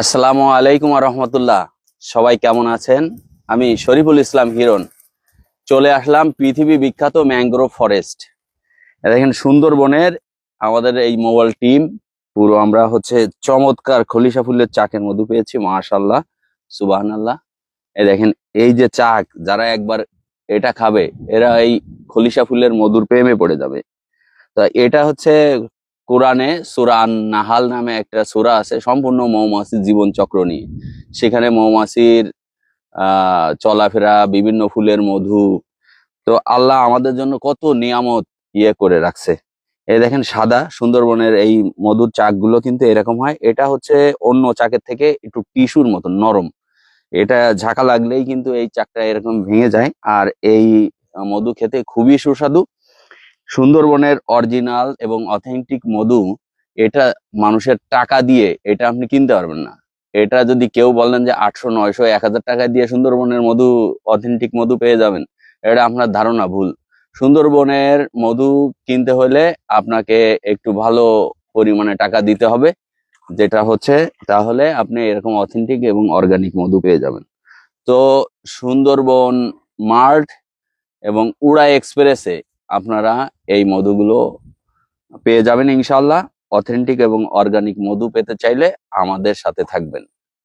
আসসালামু আলাইকুম রহমতুল্লাহ। সবাই কেমন আছেন? আমি শরীফুল ইসলাম হিরণ। চলে আসলাম পৃথিবী বিখ্যাত ম্যাংগ্রোভ ফরেস্ট। দেখেন সুন্দরবনের আমাদের এই মোবাইল টিম, পুরো আমরা হচ্ছে চমৎকার খলিশা ফুলের চাকের মধু পেয়েছি মাশাল্লাহ সুবাহান আল্লাহ এই দেখেন, এই যে চাক, যারা একবার এটা খাবে, এরা এই খলিশা ফুলের মধুর প্রেমে পড়ে যাবে। তা এটা হচ্ছে কোরআনে সুরান নাহাল নামে একটা সূরা আছে, সম্পূর্ণ মৌমাছির জীবন চক্র নিয়ে। সেখানে মৌমাছির চলাফেরা, বিভিন্ন ফুলের মধু, তো আল্লাহ আমাদের জন্য কত নিয়ামত ইয়ে করে রাখছে। এই দেখেন সাদা সুন্দরবনের এই মধুর চাকগুলো কিন্তু এরকম হয়। এটা হচ্ছে অন্য চাকের থেকে একটু টিস্যুর মতন, নরম। এটা ঝাঁকা লাগলেই কিন্তু এই চাকটা এরকম ভেঙে যায়। আর এই মধু খেতে খুবই সুস্বাদু। সুন্দরবনের অরিজিনাল এবং অথেন্টিক মধু, এটা মানুষের টাকা দিয়ে এটা আপনি কিনতে পারবেন না। এটা যদি কেউ বলেন যে আটশো, নয়শো, এক হাজার টাকা দিয়ে সুন্দরবনের মধু অথেন্টিক মধু পেয়ে যাবেন, এটা আপনার ধারণা ভুল। সুন্দরবনের মধু কিনতে হলে আপনাকে একটু ভালো পরিমাণে টাকা দিতে হবে, যেটা হচ্ছে তাহলে আপনি এরকম অথেন্টিক এবং অর্গানিক মধু পেয়ে যাবেন। তো সুন্দরবন মার্ট এবং উড়া এক্সপ্রেসে আপনারা এই মধুগুলো পেয়ে যাবেন ইনশাল্লাহ অথেন্টিক এবং অর্গানিক মধু পেতে চাইলে আমাদের সাথে থাকবেন।